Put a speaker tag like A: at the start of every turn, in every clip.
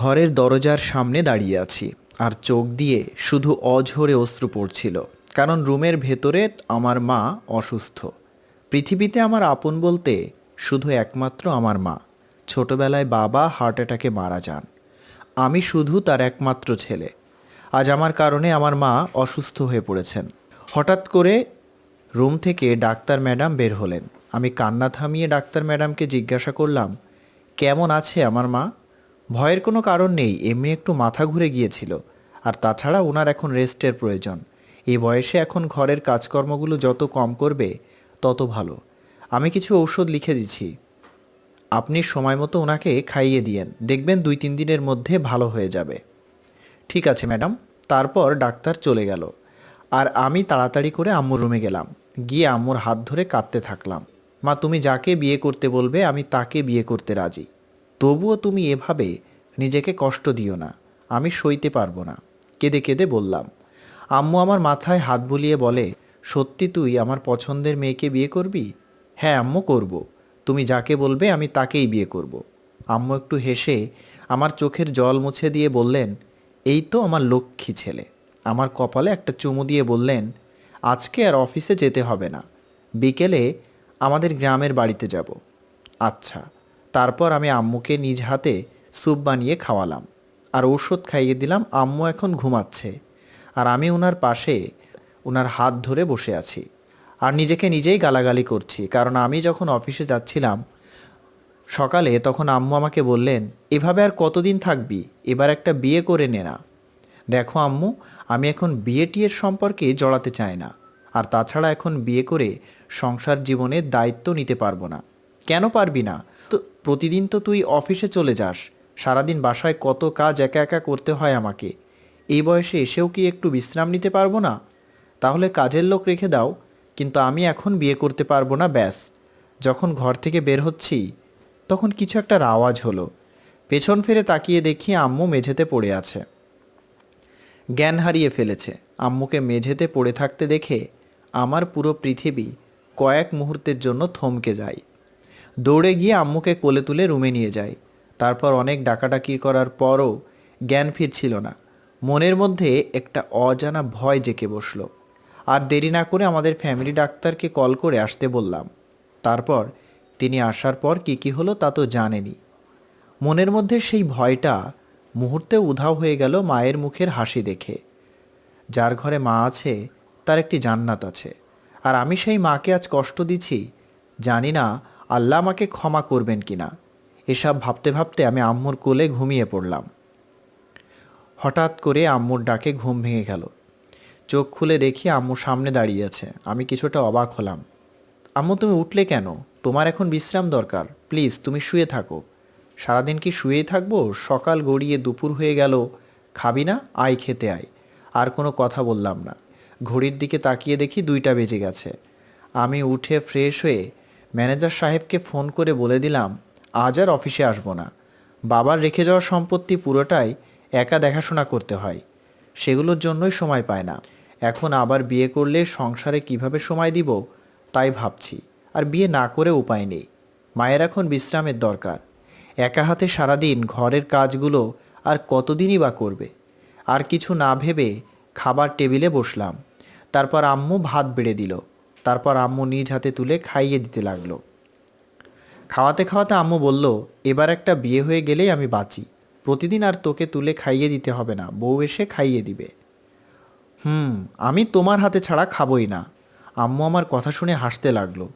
A: ঘরের দরজার সামনে দাঁড়িয়ে আছি, আর চোখ দিয়ে শুধু অঝরে অশ্রু পড়ছিল, কারণ রুমের ভেতরে আমার মা অসুস্থ। পৃথিবীতে আমার আপন বলতে শুধু একমাত্র আমার মা। ছোটবেলায় বাবা হার্ট অ্যাটাকে মারা যান। আমি শুধু তার একমাত্র ছেলে। আজ আমার কারণে আমার মা অসুস্থ হয়ে পড়েছেন। হঠাৎ করে রুম থেকে ডাক্তার ম্যাডাম বের হলেন। আমি কান্না থামিয়ে ডাক্তার ম্যাডামকে জিজ্ঞাসা করলাম, কেমন আছে আমার মা? ভয়ের কোনো কারণ নেই, এমনি একটু মাথা ঘুরে গিয়েছিল। আর তাছাড়া ওনার এখন রেস্টের প্রয়োজন। এই বয়সে এখন ঘরের কাজকর্মগুলো যত কম করবে, তত ভালো। আমি কিছু ঔষধ লিখে দিচ্ছি। আপনি সময় মতো ওনাকে খাইয়ে দিয়েন। দেখবেন দুই তিন দিনের মধ্যে ভালো হয়ে যাবে। ঠিক আছে, ম্যাডাম। তারপর ডাক্তার চলে গেল। আর আমি তাড়াতাড়ি করে আম্মুর রুমে গেলাম। গিয়ে আম্মুর হাত ধরে কাঁদতে থাকলাম। মা, তুমি যাকে বিয়ে করতে বলবে, আমি তাকে বিয়ে করতে রাজি। তবুও তুমি এভাবে নিজেকে কষ্ট দিও না, আমি সইতে পারব না। কেঁদে কেঁদে বললাম, আম্মু আমার মাথায় হাত বুলিয়ে বলে, সত্যি তুই আমার পছন্দের মেয়েকে বিয়ে করবি? হ্যাঁ আম্মু, করব। তুমি যাকে বলবে আমি তাকেই বিয়ে করব। আম্মু একটু হেসে আমার চোখের জল মুছে দিয়ে বললেন, এই তো আমার লক্ষ্মী ছেলে। আমার কপালে একটা চুমু দিয়ে বললেন, আজকে আর অফিসে যেতে হবে না, বিকেলে আমাদের গ্রামের বাড়িতে যাব। আচ্ছা তারপর আমি আম্মুকে নিজ হাতে স্যুপ বানিয়ে খাওয়ালাম। আর ঔষধ খাইয়ে দিলাম, আম্মু এখন ঘুমাচ্ছে। আর আমি ওনার পাশে ওনার হাত ধরে বসে আছি। আর নিজেকে নিজেই গালাগালি করছি, কারণ আমি যখন অফিসে যাচ্ছিলাম সকালে, তখন আম্মু আমাকে বললেন, এভাবে আর কতদিন থাকবি? এবার একটা বিয়ে করে নে না। দেখো আম্মু, আমি এখন বিয়ে টিয়ের সম্পর্কে জড়াতে চাই না। আর তাছাড়া এখন বিয়ে করে সংসার জীবনের দায়িত্ব নিতে পারব না। কেন পারবি না? প্রতিদিন তো তুই অফিসে চলে যাস। সারাদিন বাসায় কত কাজ একা একা করতে হয় আমাকে। এই বয়সে এসেও কি একটু বিশ্রাম নিতে পারব না? তাহলে কাজের লোক রেখে দাও, কিন্তু আমি এখন বিয়ে করতে পারব না, ব্যাস। যখন ঘর থেকে বের হচ্ছি, তখন কিছু একটা আওয়াজ হলো। পেছন ফিরে তাকিয়ে দেখি আম্মু মেঝেতে পড়ে আছে। জ্ঞান হারিয়ে ফেলেছে। আম্মুকে মেঝেতে পড়ে থাকতে দেখে আমার পুরো পৃথিবী কয়েক মুহূর্তের জন্য থমকে যায়। দৌড়ে গিয়ে আম্মুকে কোলে তুলে রুমে নিয়ে যাই তারপর অনেক ডাকাডাকি করার পরও জ্ঞান ফিরছিল না। মনের মধ্যে একটা অজানা ভয় জেঁকে বসল। আর দেরি না করে আমাদের ফ্যামিলি ডাক্তারকে কল করে আসতে বললাম। তারপর তিনি আসার পর কি কি হলো তা তো জানেনি। মনের মধ্যে সেই ভয়টা মুহূর্তে উধাও হয়ে গেল মায়ের মুখের হাসি দেখে। যার ঘরে মা আছে, তার একটি জান্নাত আছে। আর আমি সেই মাকে আজ কষ্ট দিছি জানি না আল্লাহ আমাকে ক্ষমা করবেন কিনা? এসব ভাবতে ভাবতে আমি আম্মুর কোলে ঘুমিয়ে পড়লাম। হঠাৎ করে আম্মুর ডাকে ঘুম ভেঙে গেল। চোখ খুলে দেখি আম্মু সামনে দাঁড়িয়ে আছে। আমি কিছুটা অবাক হলাম। আম্মু, তুমি উঠলে কেন? তোমার এখন বিশ্রাম দরকার। প্লিজ, তুমি শুয়ে থাকো। সারাদিন কি শুয়েই থাকব? সকাল গড়িয়ে দুপুর হয়ে গেল। খাবি না? আয় খেতে আয়। আর কোনো কথা বললাম না। ঘড়ির দিকে তাকিয়ে দেখি দুইটা বেজে গেছে। আমি উঠে ফ্রেশ হয়ে ম্যানেজার সাহেবকে ফোন করে বলে দিলাম, আজ আর অফিসে আসব না। বাবার রেখে যাওয়া সম্পত্তি পুরোটাই একা দেখাশোনা করতে হয়। সেগুলোর জন্যই সময় পায় না। এখন আবার বিয়ে করলে সংসারে কীভাবে সময় দিব, তাই ভাবছি। আর বিয়ে না করে উপায় নেই। মায়ের এখন বিশ্রামের দরকার। একা হাতে সারাদিন ঘরের কাজগুলো আর কতদিনই বা করবে? আর কিছু না ভেবে খাবার টেবিলে বসলাম। তারপর আম্মু ভাত বেড়ে দিল। তারপর আম্মু নিজ হাতে তুলে খাইয়ে দিতে লাগল। খাওয়াতে খাওয়াতে আম্মু বলল, এবার একটা বিয়ে হয়ে গেলেই আমি বাঁচি। প্রতিদিন আর তোকে তুলে খাইয়ে দিতে হবে না, বউ এসে খাইয়ে দিবে। হুম, আমি তোমার হাতে ছাড়া খাবই না। আম্মু আমার কথা শুনে হাসতে লাগল।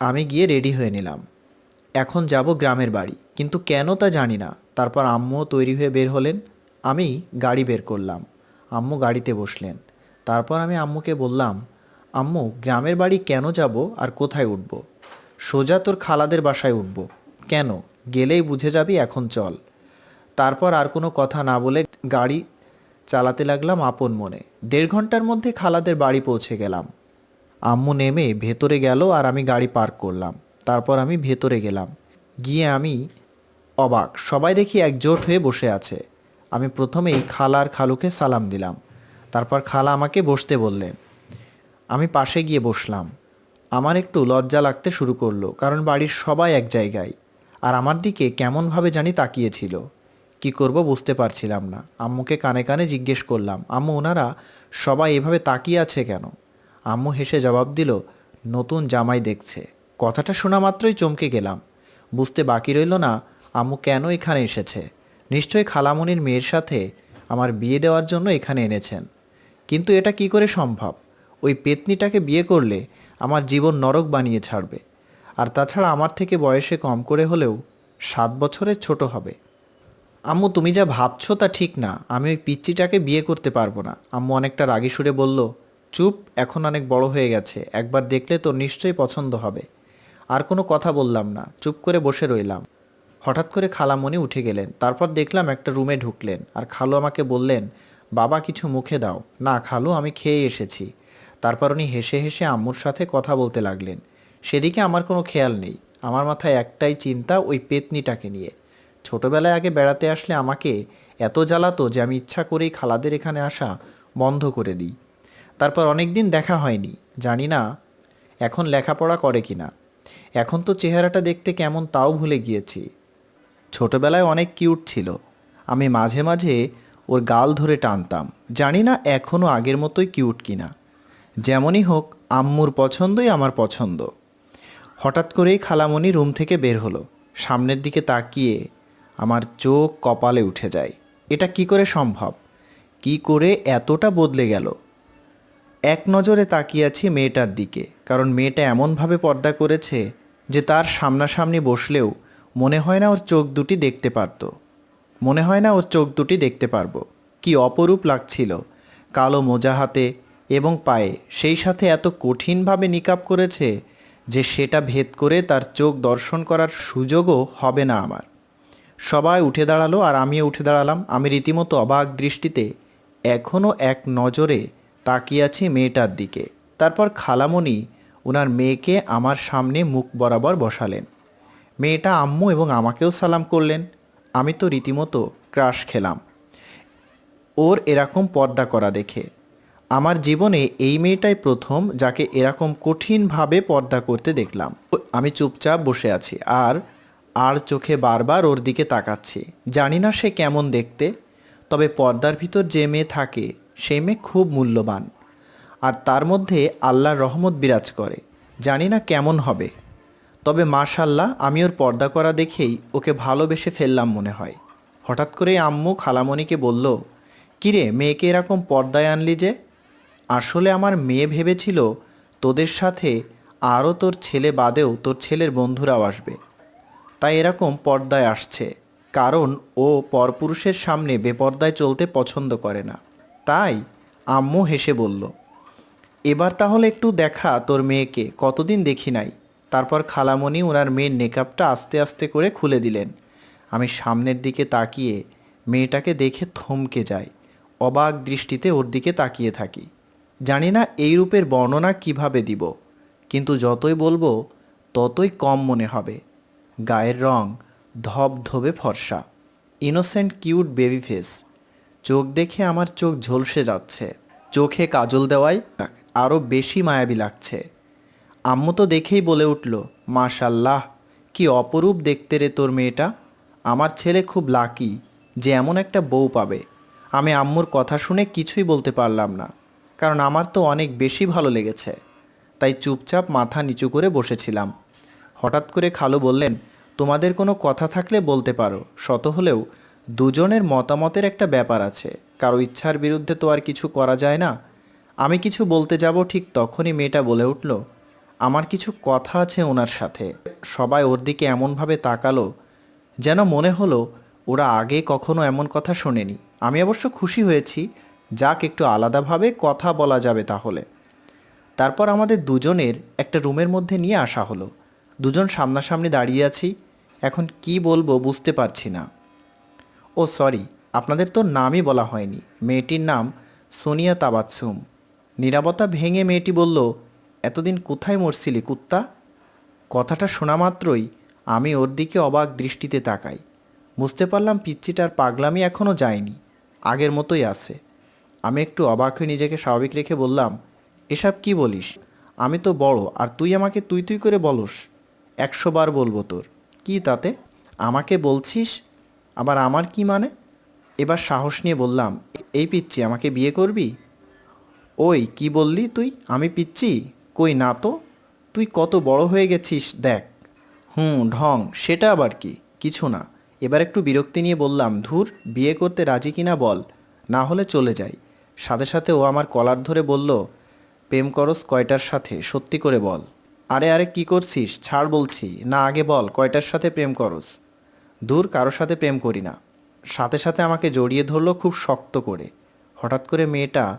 A: আমি গিয়ে রেডি হয়ে নিলাম। এখন যাব গ্রামের বাড়ি, কিন্তু কেন তা জানি না। তারপর আম্মুও তৈরি হয়ে বের হলেন। আমি গাড়ি বের করলাম। আম্মু গাড়িতে বসলেন। তারপর আমি আম্মুকে বললাম আম্মু, গ্রামের বাড়ি কেন যাব আর কোথায় উঠব? সোজা তোর খালাদের বাসায় উঠব। কেন? গেলেই বুঝে যাবি, এখন চল। তারপর আর কোনো কথা না বলে গাড়ি চালাতে লাগলাম আপন মনে। দেড় ঘণ্টার মধ্যে খালাদের বাড়ি পৌঁছে গেলাম। আম্মু নেমে ভেতরে গেল আর আমি গাড়ি পার্ক করলাম। তারপর আমি ভেতরে গেলাম। গিয়ে আমি অবাক, সবাই দেখি একজোট হয়ে বসে আছে। আমি প্রথমেই খালা আর খালুকে সালাম দিলাম। তারপর খালা আমাকে বসতে বললেন আমি পাশে গিয়ে বসলাম। আমার একটু লজ্জা লাগতে শুরু করল, কারণ বাড়ির সবাই এক জায়গায়। আর আমার দিকে কেমনভাবে জানি তাকিয়েছিল। কি করব বুঝতে পারছিলাম না। আম্মুকে কানে কানে জিজ্ঞেস করলাম, আম্মু, ওনারা সবাই এভাবে তাকিয়ে আছে কেন? আম্মু হেসে জবাব দিল, নতুন জামাই দেখছে। কথাটা শোনা মাত্রই চমকে গেলাম। বুঝতে বাকি রইল না, আম্মু কেন এখানে এসেছে? নিশ্চয়ই খালামণির মেয়ের সাথে আমার বিয়ে দেওয়ার জন্য এখানে এনেছেন। কিন্তু এটা কি করে সম্ভব? ওই পেতনিটাকে বিয়ে করলে আমার জীবন নরক বানিয়ে ছাড়বে। আর তাছাড়া আমার থেকে বয়সে কম করে হলেও সাত বছরের ছোট হবে। আম্মু, তুমি যা ভাবছ তা ঠিক না। আমি ওই পিচ্চিটাকে বিয়ে করতে পারব না। আম্মু অনেকটা রাগী সুরে বলল, চুপ, এখন অনেক বড় হয়ে গেছে। একবার দেখলে তো নিশ্চয়ই পছন্দ হবে। আর কোনো কথা বললাম না। চুপ করে বসে রইলাম। হঠাৎ করে খালামণি উঠে গেলেন। তারপর দেখলাম একটা রুমে ঢুকলেন। আর খালু আমাকে বললেন, বাবা, কিছু মুখে দাও। না, খালু, আমি খেয়ে এসেছি। তারপর উনি হেসে হেসে আম্মুর সাথে কথা বলতে লাগলেন। সেদিকে আমার কোনো খেয়াল নেই। আমার মাথায় একটাই চিন্তা ওই পেতনিটাকে নিয়ে। ছোটবেলায় আগে বেড়াতে আসলে আমাকে এত জ্বালাতো যে আমি ইচ্ছা করেই খালাদের এখানে আসা বন্ধ করে দিই। তারপর অনেক দিন দেখা হয়নি। জানি না এখন লেখাপড়া করে কিনা। এখন তো চেহারাটা দেখতে কেমন তাও ভুলে গিয়েছি। ছোটবেলায় অনেক কিউট ছিল। আমি মাঝে মাঝে ওর গাল ধরে টানতাম। জানি না এখনও আগের মতোই কিউট কিনা। যেমনই হোক, আম্মুর পছন্দই আমার পছন্দ। হঠাৎ করেই খালামণি রুম থেকে বের হলো। সামনের দিকে তাকিয়ে আমার চোখ কপালে উঠে যায়। এটা কি করে সম্ভব? কি করে এতটা বদলে গেল? এক নজরে তাকিয়ে আছি মেয়েটার দিকে, কারণ মেয়েটা এমনভাবে পর্দা করেছে যে তার সামনাসামনি বসলেও মনে হয় না ওর চোখ দুটি দেখতে পারতো। মনে হয় না ওর চোখ দুটি দেখতে পারব। কি অপরূপ লাগছিল। কালো মোজা হাতে এবং পায়ে। সেই সাথে এত কঠিনভাবে নিকাপ করেছে যে সেটা ভেদ করে তার চোখ দর্শন করার সুযোগও হবে না আমার। সবাই উঠে দাঁড়াল আর আমিও উঠে দাঁড়ালাম। আমি রীতিমতো অবাক দৃষ্টিতে এখনও এক নজরে তাকিয়ে আছি মেয়েটার দিকে। তারপর খালামণি ওনার মেয়েকে আমার সামনে মুখ বরাবর বসালেন। মেয়েটা আম্মু এবং আমাকেও সালাম করলেন। আমি তো রীতিমতো ক্রাশ খেলাম। ওর এরকম পর্দা করা দেখে। আমার জীবনে এই মেয়েটাই প্রথম যাকে এরকম কঠিনভাবে পর্দা করতে দেখলাম। আমি চুপচাপ বসে আছি আর আর চোখে বারবার ওর দিকে তাকাচ্ছি। জানি না সে কেমন দেখতে, তবে পর্দার ভিতর যে মেয়ে থাকে, সে মেয়ে খুব মূল্যবান। আর তার মধ্যে আল্লাহর রহমত বিরাজ করে। জানি না কেমন হবে। তবে মাশাল্লাহ আমি ওর পর্দা করা দেখেই ওকে ভালোবেসে ফেললাম মনে হয়। হঠাৎ করে আম্মু খালামণিকে বলল, কিরে, মেয়েকে এরকম পর্দায় আনলি যে? আসলে আমার মেয়ে ভেবেছিল, তোদের সাথে আরও তোর ছেলে বাদেও তোর ছেলের বন্ধুরাও আসবে। তাই এরকম পর্দায় আসছে, কারণ ও পরপুরুষের সামনে বেপর্দায় চলতে পছন্দ করে না। তাই আম্মু হেসে বলল, এবার তাহলে একটু দেখা তোর মেয়েকে, কতদিন দেখি নাই। তারপর খালামণি ওনার মেয়ের নেকআপটা আস্তে আস্তে করে খুলে দিলেন। আমি সামনের দিকে তাকিয়ে মেয়েটাকে দেখে থমকে যাই, অবাক দৃষ্টিতে ওর দিকে তাকিয়ে থাকি। জানি না এই রূপের বর্ণনা কীভাবে দিব, কিন্তু যতই বলব, ততই কম মনে হবে। গায়ের রং ধবধবে ফর্সা। ইনোসেন্ট কিউট বেবি ফেস চোখ দেখে আমার চোখ ঝলসে যাচ্ছে। চোখে কাজল দেওয়ায় আরও বেশি মায়াবী লাগছে। আম্মু তো দেখেই বলে উঠল, মাশাল্লাহ, কি অপরূপ দেখতে রে তোর মেয়েটা। আমার ছেলে খুব লাকি, যে এমন একটা বউ পাবে। আমি আম্মুর কথা শুনে কিছুই বলতে পারলাম না। কারণ আমার তো অনেক বেশি ভালো লেগেছে। তাই চুপচাপ মাথা নিচু করে বসেছিলাম। হঠাৎ করে খালু বললেন, তোমাদের কোনো কথা থাকলে বলতে পারো। শত হলেও দুজনের মতামতের একটা ব্যাপার আছে। কারও ইচ্ছার বিরুদ্ধে তো আর কিছু করা যায় না। আমি কিছু বলতে যাব ঠিক তখনই মেয়েটা বলে উঠল, আমার কিছু কথা আছে ওনার সাথে। সবাই ওর দিকে এমনভাবে তাকালো যেন মনে হলো ওরা আগে কখনো এমন কথা শোনেনি। আমি অবশ্য খুশি হয়েছি যাক একটু আলাদাভাবে কথা বলা যাবে তাহলে। তারপর আমাদের দুজনের একটা রুমের মধ্যে নিয়ে আসা হলো। দুজন সামনাসামনি দাঁড়িয়ে আছি, এখন কি বলব বুঝতে পারছি না। ও সরি, আপনাদের তো নামই বলা হয়নি। মেয়েটির নাম সোনিয়া তাবাচ্ছুম নিরাপত্তা ভেঙে মেয়েটি বলল, এতদিন কোথায় মরছিলি কুত্তা? কথাটা শোনা মাত্রই আমি ওর দিকে অবাক দৃষ্টিতে তাকাই। বুঝতে পারলাম পিচ্চিটার পাগলামি এখনও যায়নি। আগের মতোই আছে। আমি একটু অবাক হয়ে নিজেকে স্বাভাবিক রেখে বললাম, এসব কি বলিস? আমি তো বড়, আর তুই আমাকে তুই তুই করে বলস। একশো বার বলব তোর। কি তাতে? আমাকে বলছিস? আবার আমার কি মানে? এবার সাহস নিয়ে বললাম, এই পিচ্ছি আমাকে বিয়ে করবি? ওই, কি বললি তুই? আমি পিচ্ছি কই না তো? তুই কত বড় হয়ে গেছিস, দেখ। হুম, ঢং, সেটা আবার কি? কিছু না। এবার একটু বিরক্তি নিয়ে বললাম, ধুর, বিয়ে করতে রাজি কিনা বল, না হলে চলে যাই। সাথে সাথে ও আমার কলার ধরে বলল, প্রেম করস কয়টার সাথে, সত্যি করে বল। আরে আরে, কি করছিস? ছাড় বলছি। না, আগে বল, কয়টার সাথে প্রেম করস? দূর কারোর সাথে প্রেম করি না। সাথে সাথে আমাকে জড়িয়ে ধরলো খুব শক্ত করে। হঠাৎ করে মেয়েটা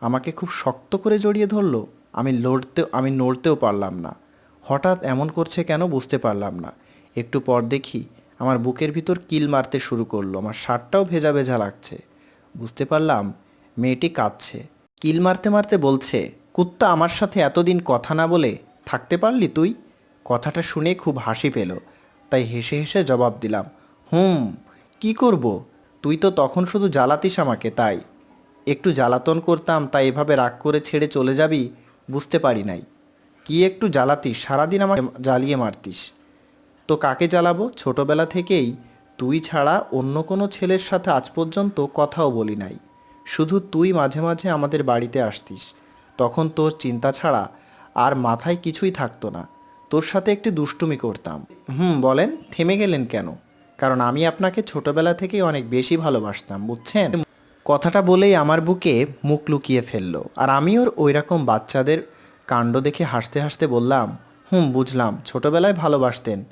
A: আমাকে খুব শক্ত করে জড়িয়ে ধরলো। আমি লড়তে, আমি নড়তেও পারলাম না। হঠাৎ এমন করছে কেন বুঝতে পারলাম না। একটু পর দেখি আমার বুকের ভিতর কিল মারতে শুরু করল। আমার শার্টটাও ভেজা ভেজা লাগছে। বুঝতে পারলাম মেয়েটি কাঁদছে। কিল মারতে মারতে বলছে, কুত্তা আমার সাথে এতদিন কথা না বলে থাকতে পারলি তুই? কথাটা শুনে খুব হাসি পেল, তাই হেসে হেসে জবাব দিলাম, হুম, কি করব? তুই তো তখন শুধু জ্বালাতিস আমাকে, তাই। একটু জ্বালাতন করতাম, তাই এভাবে রাগ করে ছেড়ে চলে যাবি, বুঝতে পারি নাই। কি একটু জ্বালাতিস? সারাদিন আমাকে জ্বালিয়ে মারতিস। তো কাকে জ্বালাবো? ছোটবেলা থেকেই তুই ছাড়া অন্য কোনো ছেলের সাথে আজ পর্যন্ত কথাও বলি নাই। শুধু তুই মাঝে মাঝে আমাদের বাড়িতে আসতিস। তখন তোর চিন্তা ছাড়া আর মাথায় কিছুই থাকতো না। তোর সাথে একটি দুষ্টুমি করতাম। হুম, বলেন, থেমে গেলেন কেন? কারণ আমি আপনাকে ছোটবেলা থেকেই অনেক বেশি ভালোবাসতাম, বুঝছেন? কথাটা বলেই আমার বুকে মুখ লুকিয়ে ফেলল। আর আমি ওর ওই রকম বাচ্চাদের কাণ্ড দেখে হাসতে হাসতে বললাম, হুম, বুঝলাম, ছোটবেলায় ভালোবাসতেন।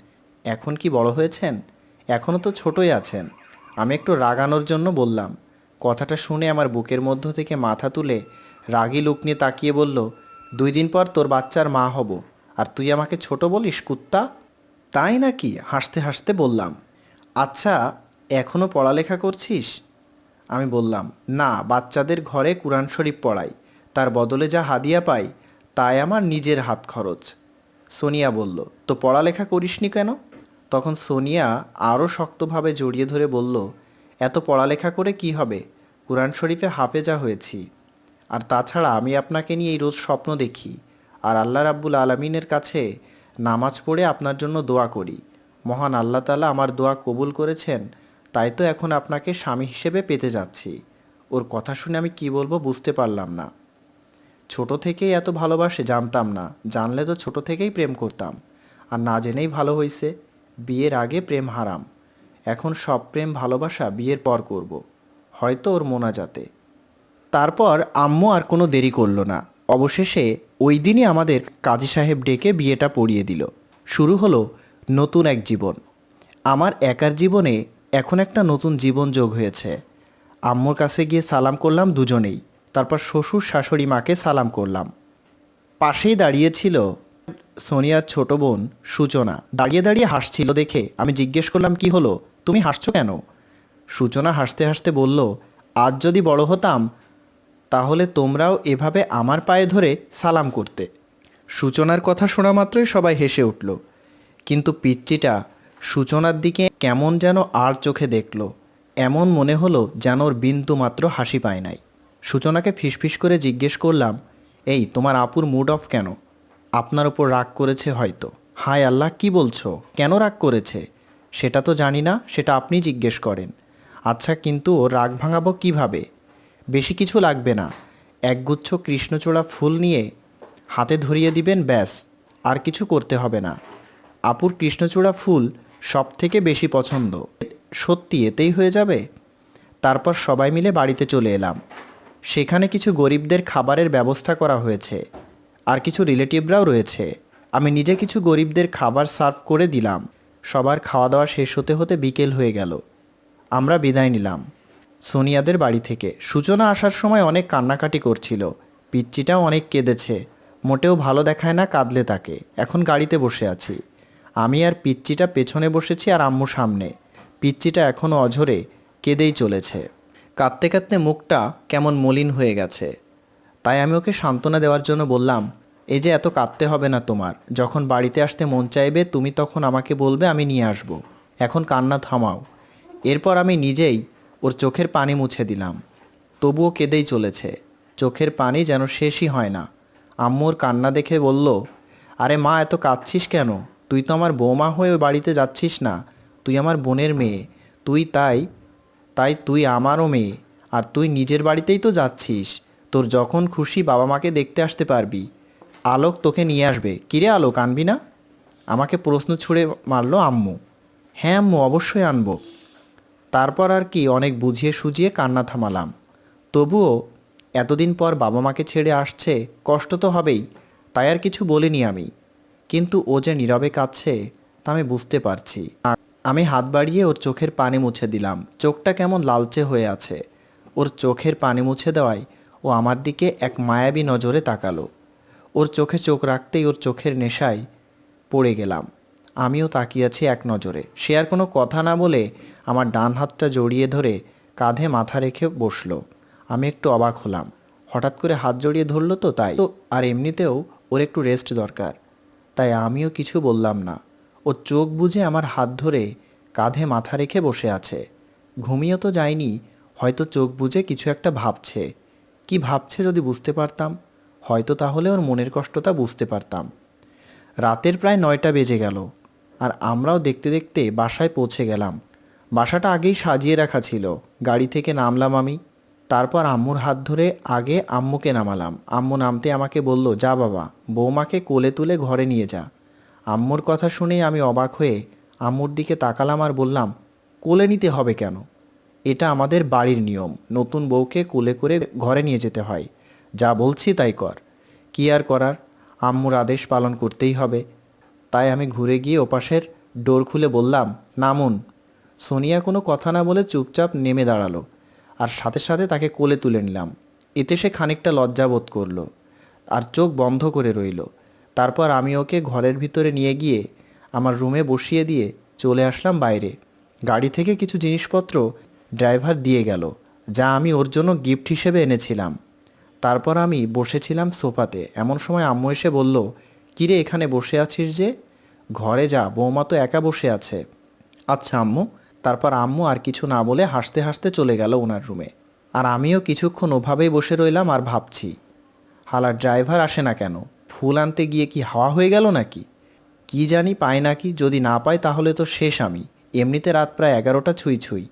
A: এখন কি বড় হয়েছেন? এখনও তো ছোটই আছেন। আমি একটু রাগানোর জন্য বললাম কথাটা শুনে আমার বুকের মধ্য থেকে মাথা তুলে রাগী লুক নিয়ে তাকিয়ে বলল, দুই দিন পর তোর বাচ্চার মা হব আর তুই আমাকে ছোট বলিস, কুত্তা? তাই নাকি? হাসতে হাসতে বললাম। আচ্ছা এখনও পড়ালেখা করছিস? আমি বললাম, না, বাচ্চাদের ঘরে কোরআন শরীফ পড়াই। তার বদলে যা হাদিয়া পাই, তাই আমার নিজের হাত খরচ। সোনিয়া বলল, তো পড়ালেখা করিসনি কেন? তখন সোনিয়া আরও শক্তভাবে জড়িয়ে ধরে বলল এত পড়ালেখা করে কি হবে? কোরআন শরীফে হাফেজা হয়েছি। আর তাছাড়া আমি আপনাকে নিয়ে এই রোজ স্বপ্ন দেখি। আর আল্লাহ রাব্বুল আলমিনের কাছে নামাজ পড়ে আপনার জন্য দোয়া করি। মহান আল্লাহ তালা আমার দোয়া কবুল করেছেন, তাই তো এখন আপনাকে স্বামী হিসেবে পেতে যাচ্ছি। ওর কথা শুনে আমি কি বলব বুঝতে পারলাম না। ছোট থেকেই এত ভালোবাসে জানতাম না, জানলে তো ছোট থেকেই প্রেম করতাম। আর না জেনেই ভালো হয়েছে বিয়ের আগে প্রেম হারাম। এখন সব প্রেম, ভালোবাসা বিয়ের পর করব। হয়তো ওর মোনাজাতে। তারপর আম্মু আর কোনো দেরি করল না। অবশেষে ওই দিনই আমাদের কাজী সাহেব ডেকে বিয়েটা পড়িয়ে দিল। শুরু হলো নতুন এক জীবন। আমার একার জীবনে এখন একটা নতুন জীবন যোগ হয়েছে। আম্মুর কাছে গিয়ে সালাম করলাম দুজনেই। তারপর শ্বশুর শাশুড়ি মাকে সালাম করলাম। পাশেই দাঁড়িয়েছিল সোনিয়ার ছোট বোন সূচনা। দাঁড়িয়ে দাঁড়িয়ে হাসছিল দেখে আমি জিজ্ঞেস করলাম, কি হলো? তুমি হাসছো কেন? সূচনা হাসতে হাসতে বলল, আজ যদি বড় হতাম, তাহলে তোমরাও এভাবে আমার পায়ে ধরে সালাম করতে। সূচনার কথা শোনা মাত্রই সবাই হেসে উঠল। কিন্তু পিচ্চিটা সূচনার দিকে কেমন যেন আর চোখে দেখল, এমন মনে হলো যেন ওর বিন্দু মাত্র হাসি পায় নাই। সূচনাকে ফিসফিস করে জিজ্ঞেস করলাম, এই, তোমার আপুর মুড অফ কেন? আপনার ওপর রাগ করেছে হয়তো। হায় আল্লাহ, কি বলছো? কেন রাগ করেছে? সেটা তো জানি না, সেটা আপনি জিজ্ঞেস করেন। আচ্ছা কিন্তু রাগ ভাঙাবো কীভাবে? বেশি কিছু লাগবে না। একগুচ্ছ কৃষ্ণচূড়া ফুল নিয়ে হাতে ধরিয়ে দিবেন, ব্যাস, আর কিছু করতে হবে না। আপুর কৃষ্ণচূড়া ফুল সব থেকে বেশি পছন্দ। সত্যি এতেই হয়ে যাবে? তারপর সবাই মিলে বাড়িতে চলে এলাম। সেখানে কিছু গরিবদের খাবারের ব্যবস্থা করা হয়েছে। আর কিছু রিলেটিভরাও রয়েছে। আমি নিজে কিছু গরিবদের খাবার সার্ভ করে দিলাম। সবার খাওয়া দাওয়া শেষ হতে হতে বিকেল হয়ে গেল। আমরা বিদায় নিলাম। সোনিয়াদের বাড়ি থেকে। সূচনা আসার সময় অনেক কান্নাকাটি করছিল। পিচ্চিটাও অনেক কেঁদেছে। মোটেও ভালো দেখায় না কাঁদলে তাকে। এখন গাড়িতে বসে আছি। আমি আর পিচ্চিটা পেছনে বসেছি আর আম্মু সামনে। পিচ্চিটা এখনও অঝরে, কেঁদেই চলেছে। কাঁদতে কাঁদতে মুখটা কেমন মলিন হয়ে গেছে। তাই আমি ওকে সান্ত্বনা দেওয়ার জন্য বললাম এই যে এত কাঁদতে হবে না তোমার। যখন বাড়িতে আসতে মন চাইবে, তুমি তখন আমাকে বলবে, আমি নিয়ে আসব। এখন কান্না থামাও। এরপর আমি নিজেই ওর চোখের পানি মুছে দিলাম। তবুও কেঁদেই চলেছে। চোখের পানি যেন শেষই হয় না। আম্মুর কান্না দেখে বলল, আরে মা, এত কাঁদছিস কেন? তুই তো আমার বৌমা হয়ে বাড়িতে যাচ্ছিস না। তুই আমার বোনের মেয়ে। তুই তাই তাই তুই আমারও মেয়ে। আর তুই নিজের বাড়িতেই তো যাচ্ছিস। তোর যখন খুশি বাবা মাকে দেখতে আসতে পারবি। আলোক তোকে নিয়ে আসবে। কিরে আলোক, আনবি না? আমাকে প্রশ্ন ছুড়ে মারলো আম্মু। হ্যাঁ আম্মু, অবশ্যই আনব। তারপর আর কি, অনেক বুঝিয়ে সুঝিয়ে কান্না থামালাম। তবুও এতদিন পর বাবা মাকে ছেড়ে আসছে, কষ্ট তো হবেই, তাই আর কিছু বলিনি আমি। কিন্তু ও যে নীরবে কাঁদছে, তা আমি বুঝতে পারছি। আমি হাত বাড়িয়ে ওর চোখের পানি মুছে দিলাম। চোখটা কেমন লালচে হয়ে আছে। ওর চোখের পানি মুছে দেওয়ায় ও আমার দিকে এক মায়াবী নজরে তাকালো। ওর চোখে চোখ রাখতেই ওর চোখের নেশায় পড়ে গেলাম। আমিও তাকিয়েছি এক নজরে। সে আর কোনো কথা না বলে আমার ডান হাতটা জড়িয়ে ধরে কাঁধে মাথা রেখে বসল। আমি একটু অবাক হলাম। হঠাৎ করে হাত জড়িয়ে ধরলো তো তাই। তো, আর এমনিতেও ওর একটু রেস্ট দরকার। তাই আমিও কিছু বললাম না। ও চোখ বুজে আমার হাত ধরে কাঁধে মাথা রেখে বসে আছে। ঘুমিয়ে তো যায়নি, হয়তো চোখ বুজে কিছু একটা ভাবছে। কি ভাবছে যদি বুঝতে পারতাম? হয়তো তাহলে ওর মনের কষ্টটা বুঝতে পারতাম। রাতের প্রায় নয়টা বেজে গেল, আর আমরাও দেখতে দেখতে বাসায় পৌঁছে গেলাম। বাসাটা আগেই সাজিয়ে রাখা ছিল। গাড়ি থেকে নামলাম আমি। তারপর আম্মুর হাত ধরে আগে আম্মুকে নামালাম। আম্মু নামতে আমাকে বলল, যা বাবা, বৌমাকে কোলে তুলে ঘরে নিয়ে যা। আম্মুর কথা শুনেই আমি অবাক হয়ে আম্মুর দিকে তাকালাম আর বললাম, কোলে নিতে হবে কেন? এটা আমাদের বাড়ির নিয়ম। নতুন বউকে কোলে করে ঘরে নিয়ে যেতে হয়। যা বলছি তাই কর। কি আর করার? আম্মুর আদেশ পালন করতেই হবে। তাই আমি ঘুরে গিয়ে ওপাশের ডোর খুলে বললাম, নামুন। সোনিয়া কোনো কথা না বলে চুপচাপ নেমে দাঁড়াল আর সাথে সাথে তাকে কোলে তুলে নিলাম। এতে সে খানিকটা লজ্জাবোধ করল আর চোখ বন্ধ করে রইল। তারপর আমি ওকে ঘরের ভিতরে নিয়ে গিয়ে আমার রুমে বসিয়ে দিয়ে চলে আসলাম বাইরে। গাড়ি থেকে কিছু জিনিসপত্র ড্রাইভার দিয়ে গেল, যা আমি ওর জন্য গিফট হিসেবে এনেছিলাম। তারপর আমি বসেছিলাম সোফাতে। এমন সময় আম্মু এসে বলল, কিরে, এখানে বসে আছিস যে? ঘরে যা, বৌমা তো একা বসে আছে। আচ্ছা আম্মু। তারপর আম্মু আর কিছু না বলে হাসতে হাসতে চলে গেল ওনার রুমে। আর আমিও কিছুক্ষণ ওভাবেই বসে রইলাম আর ভাবছি, হালার ড্রাইভার আসে না কেন? ফুল আনতে গিয়ে কি হাওয়া হয়ে গেল নাকি? কি জানি পায় নাকি যদি না পাই তাহলে তো শেষ আমি। এমনিতে রাত প্রায় এগারোটা ছুঁই ছুঁই।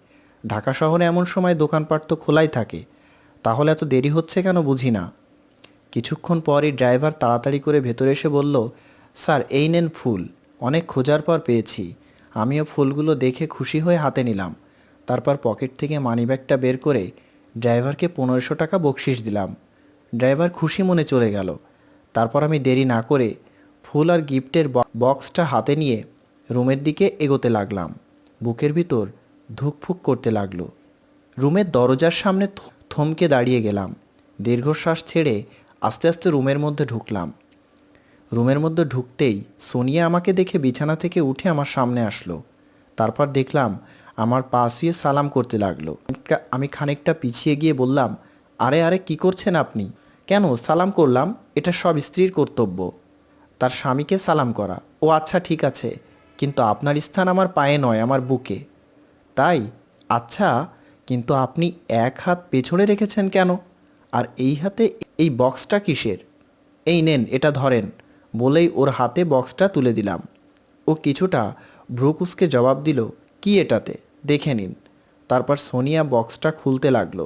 A: ঢাকা শহরে এমন সময় দোকানপাট তো খোলাই থাকে। তাহলে এত দেরি হচ্ছে কেন বুঝি না। কিছুক্ষণ পরই ড্রাইভার তাড়াতাড়ি করে ভেতরে এসে বলল, স্যার, এই নেন ফুল। অনেক খোঁজার পর পেয়েছি। আমিও ফুলগুলো দেখে খুশি হয়ে হাতে নিলাম। তারপর পকেট থেকে মানিব্যাগটা বের করে ড্রাইভারকে পনেরোশো টাকা বকশিস দিলাম। ড্রাইভার খুশি মনে চলে গেল। তারপর আমি দেরি না করে ফুল আর গিফটের বক্সটা হাতে নিয়ে রুমের দিকে এগোতে লাগলাম। বুকের ভিতর ধুকফুক করতে লাগল। রুমের দরজার সামনে থমকে দাঁড়িয়ে গেলাম। দীর্ঘশ্বাস ছেড়ে আস্তে আস্তে রুমের মধ্যে ঢুকলাম। রুমের মধ্যে ঢুকতেই সোনিয়া আমাকে দেখে বিছানা থেকে উঠে আমার সামনে আসলো। তারপর দেখলাম আমার পা শুয়ে সালাম করতে লাগল। আমি খানিকটা পিছিয়ে গিয়ে বললাম, আরে আরে, কি করছেন আপনি? কেন সালাম করলাম? এটা সব স্ত্রীর কর্তব্য। তার স্বামীকে সালাম করা। ও আচ্ছা ঠিক আছে। কিন্তু আপনার স্থান আমার পায়ে নয়, আমার বুকে। তাই? আচ্ছা কিন্তু আপনি এক হাত পেছনে রেখেছেন কেন? আর এই হাতে এই বক্সটা কিসের? এই নেন, এটা ধরেন, বলেই ওর হাতে বক্সটা তুলে দিলাম। ও কিছুটা ভ্রুকুসকে জবাব দিল, কি এটাতে? দেখে নিন। তারপর সোনিয়া বক্সটা খুলতে লাগল।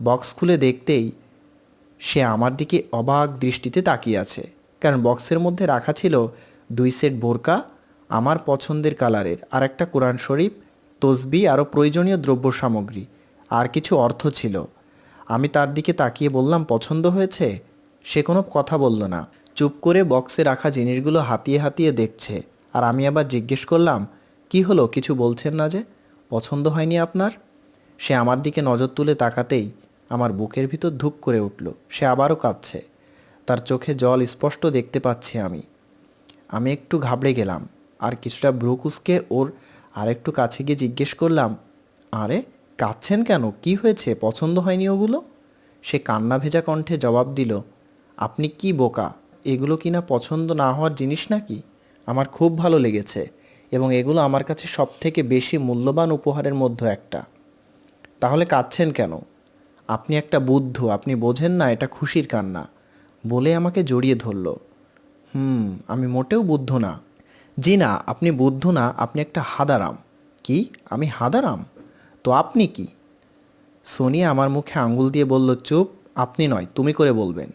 A: বক্স খুলে দেখতেই সে আমার দিকে অবাক দৃষ্টিতে তাকিয়ে আছে, কারণ বক্সের মধ্যে রাখা ছিল দুই সেট বোরকা, আমার পছন্দের কালারের আর একটা কোরআন শরীফ তসবি আরও প্রয়োজনীয় দ্রব্য সামগ্রী আর কিছু অর্থ ছিল। আমি তার দিকে তাকিয়ে বললাম, পছন্দ হয়েছে? সে কোনো কথা বলল না। চুপ করে বক্সে রাখা জিনিসগুলো হাতিয়ে হাতিয়ে দেখছে, আর আমি আবার জিজ্ঞেস করলাম, কি হলো, কিছু বলছেন না যে? পছন্দ হয়নি আপনার? সে আমার দিকে নজর তুলে তাকাতেই আমার বুকের ভিতর ধুপ করে উঠল। সে আবারও কাঁদছে তার চোখে জল স্পষ্ট দেখতে পাচ্ছি আমি। আমি একটু ঘাবড়ে গেলাম, আর কিছুটা ব্রুকুসকে ওর আরেকটু কাছে গিয়ে জিজ্ঞেস করলাম, আরে, কাঁদছেন কেন? কি হয়েছে? পছন্দ হয়নি ওগুলো? সে কান্না ভেজা কণ্ঠে জবাব দিল, আপনি কি বোকা? এগুলো কি না পছন্দ না হওয়ার জিনিস নাকি? আমার খুব ভালো লেগেছে এবং এগুলো আমার কাছে সব থেকে বেশি মূল্যবান উপহারের মধ্যে একটা। তাহলে কাঁদছেন কেন? আপনি একটা বুদ্ধ, আপনি বোঝেন না এটা খুশির কান্না। বলে আমাকে জড়িয়ে ধরল। হুম, আমি মোটেও বুদ্ধ না। জি না, আপনি বুদ্ধ না, আপনি একটা হাদারাম। কি? আমি হাদারাম? তো আপনি কি? সোনিয়া আমার মুখে আঙ্গুল দিয়ে বলল, চুপ, আপনি নয়, তুমি করে বলবেন।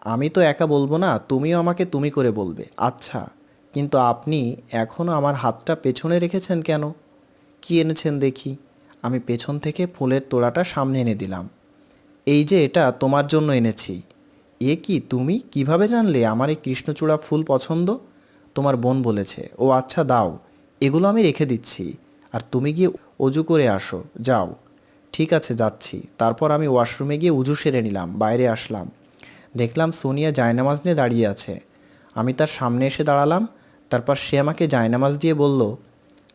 A: আমি তো একা বলব না, তুমিও আমাকে তুমি করে বলবে। আচ্ছা কিন্তু আপনি এখনও আমার হাতটা পেছনে রেখেছেন কেন? কি এনেছেন দেখি? আমি পেছন থেকে ফুলের তোড়াটা সামনে এনে দিলাম। এই যে এটা তোমার জন্য এনেছি। এ কি, তুমি? কীভাবে জানলে? আমার এই কৃষ্ণচূড়া ফুল পছন্দ? তোমার বোন বলেছে, ও আচ্ছা দাও। এগুলো আমি রেখে দিচ্ছি। আর তুমি গিয়ে অজু করে আসো। যাও। ঠিক আছে, যাচ্ছি। তারপর আমি ওয়াশরুমে গিয়ে উজু সেরে নিলাম, বাইরে আসলাম। দেখলাম সোনিয়া জায়নামাজ নিয়ে দাঁড়িয়ে আছে। আমি তার সামনে এসে দাঁড়ালাম। তারপর সে আমাকে জায়নামাজ দিয়ে বলল,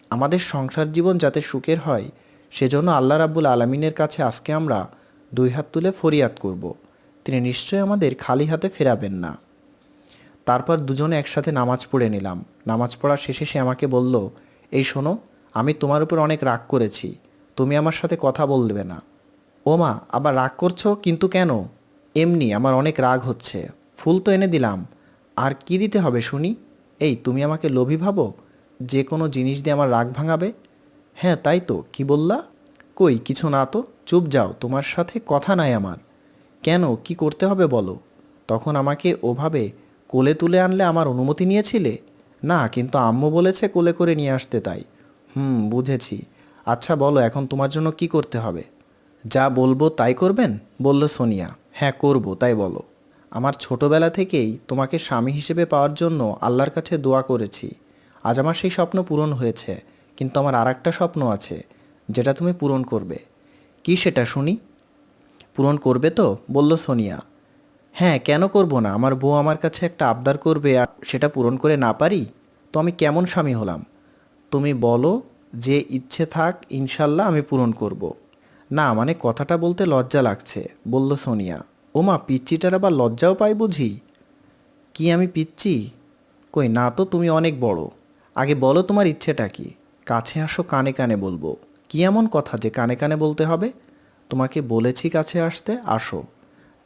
A: আমাদের সংসার জীবন যাতে সুখের হয়, সেজন্য আল্লাহ রাব্বুল আলমিনের কাছে আজকে আমরা দুই হাত তুলে ফরিয়াদ করব। তিনি নিশ্চয়ই আমাদের খালি হাতে ফেরাবেন না। তারপর দুজনে একসাথে নামাজ পড়ে নিলাম। নামাজ পড়া শেষে সে আমাকে বলল, এই শোনো, আমি তোমার উপর অনেক রাগ করেছি। তুমি আমার সাথে কথা বলবে না। ও মা, আবার রাগ করছ? কিন্তু কেন? এমনি আমার অনেক রাগ হচ্ছে। ফুল তো এনে দিলাম। আর কি দিতে হবে শুনি? এই, তুমি আমাকে লোভী ভাবো? যে কোনো জিনিস দিয়ে আমার রাগ ভাঙাবে? হ্যাঁ তাই তো। কি বললা? কই, কিছু না তো। চুপ যাও, তোমার সাথে কথা নাই আমার। কেন? কি করতে হবে বলো? তখন আমাকে ওভাবে কোলে তুলে আনলে আমার অনুমতি নিয়েছিলে? না, কিন্তু আম্মু বলেছে কোলে করে নিয়ে আসতে তাই। হুম, বুঝেছি। আচ্ছা বলো, এখন তোমার জন্য কি করতে হবে? যা বলব তাই করবেন? বলল সোনিয়া। হ্যাঁ করব, তাই বলো। আমার ছোটবেলা থেকেই তোমাকে স্বামী হিসেবে পাওয়ার জন্য আল্লাহর কাছে দোয়া করেছি। আজ আমার সেই স্বপ্ন পূরণ হয়েছে, কিন্তু আমার আর একটা স্বপ্ন আছে, যেটা তুমি পূরণ করবে। কি সেটা, শুনি? পূরণ করবে তো? বলল সোনিয়া। হ্যাঁ কেন করব না? আমার বউ আমার কাছে একটা আবদার করবে আর সেটা পূরণ করে না পারি? তো আমি কেমন স্বামী হলাম? তুমি বলো, যে ইচ্ছে থাক, ইনশাল্লাহ আমি পূরণ করব। না মানে কথাটা বলতে লজ্জা লাগছে, বলল সোনিয়া। ওমা, পিচ্চিটার আবার লজ্জাও পাই বুঝি? কি আমি পিচ্ছি কই, না তো, তুমি অনেক বড়। আগে বলো তোমার ইচ্ছেটা কি? কাছে আসো, কানে কানে বলব। কি এমন কথা যে কানে কানে বলতে হবে? তোমাকে বলেছি কাছে আসতে, আসো।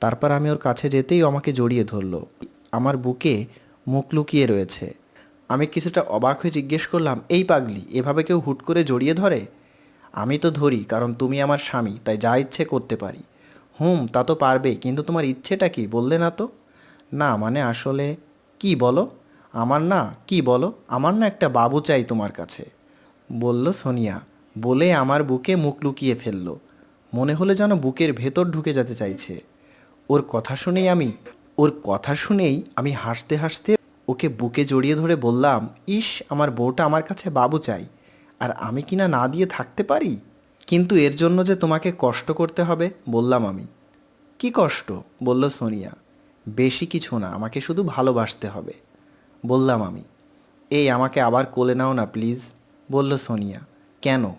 A: তারপর আমি ওর কাছে যেতেই আমাকে জড়িয়ে ধরলো। আমার বুকে মুখ লুকিয়ে রয়েছে। আমি কিছুটা অবাক হয়ে জিজ্ঞেস করলাম, এই পাগলি, এভাবে কেউ হুট করে জড়িয়ে ধরে? আমি তো ধরি, কারণ তুমি আমার স্বামী, তাই যা ইচ্ছে করতে পারি। হুম, তা তো পারবেই কিন্তু তোমার ইচ্ছেটা কি, বললে না তো? না মানে আসলে কি বলো? আমার না, কি বলো, আমার না একটা বাবু চাই তোমার কাছে, বলল সোনিয়া, বলে আমার বুকে মুখ লুকিয়ে ফেলল। মনে হলে যেন বুকের ভেতর ঢুকে যেতে চাইছে। ওর কথা শুনেই আমি, ওর কথা শুনেই আমি হাসতে হাসতে ওকে বুকে জড়িয়ে ধরে বললাম, ইস, আমার বউটা আমার কাছে বাবু চাই, আর আমি কিনা না দিয়ে থাকতে পারি? কিন্তু এর জন্য যে তোমাকে কষ্ট করতে হবে, বললাম আমি। কি কষ্ট? বলল সোনিয়া। বেশি কিছু না, আমাকে শুধু ভালোবাসতে হবে, বললাম আমি। এই, আমাকে আবার কোলে নাও না, প্লিজ, বলল সোনিয়া। কেন?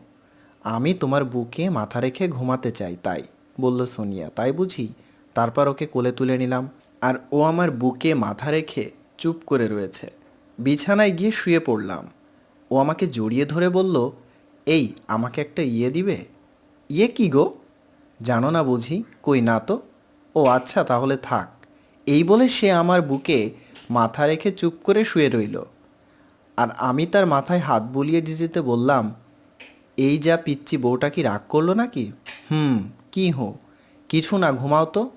A: আমি তোমার বুকে মাথা রেখে ঘুমাতে চাই, তাই, বলল সোনিয়া। তাই বুঝি? তারপর ওকে কোলে তুলে নিলাম। আর ও আমার বুকে মাথা রেখে চুপ করে রয়েছে। বিছানায় গিয়ে শুয়ে পড়লাম। ও আমাকে জড়িয়ে ধরে বলল, এই, আমাকে একটা ইয়ে দিবে? ইয়ে কি গো? জানো না বুঝি, কই না তো? ও আচ্ছা তাহলে থাক। এই বলে সে আমার বুকে মাথা রেখে চুপ করে শুয়ে রইল। আর আমি তার মাথায় হাত বুলিয়ে দিতে বললাম, এই যা পিচ্ছি বউটা কি রাগ করল নাকি? হুম, কি হো, কিছু না, ঘুমাও তো।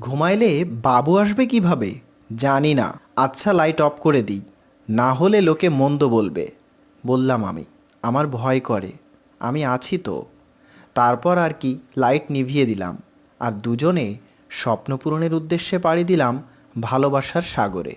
A: ঘুমাইলে বাবু আসবে কীভাবে? জানি না। আচ্ছা লাইট অফ করে দিই। না হলে লোকে মন্দ বলবে। বললাম আমি, আমার ভয় করে। আমি আছি তো। তারপর আর কি লাইট নিভিয়ে দিলাম। আর দুজনে স্বপ্নপূরণের উদ্দেশ্যে পাড়ি দিলাম ভালোবাসার সাগরে।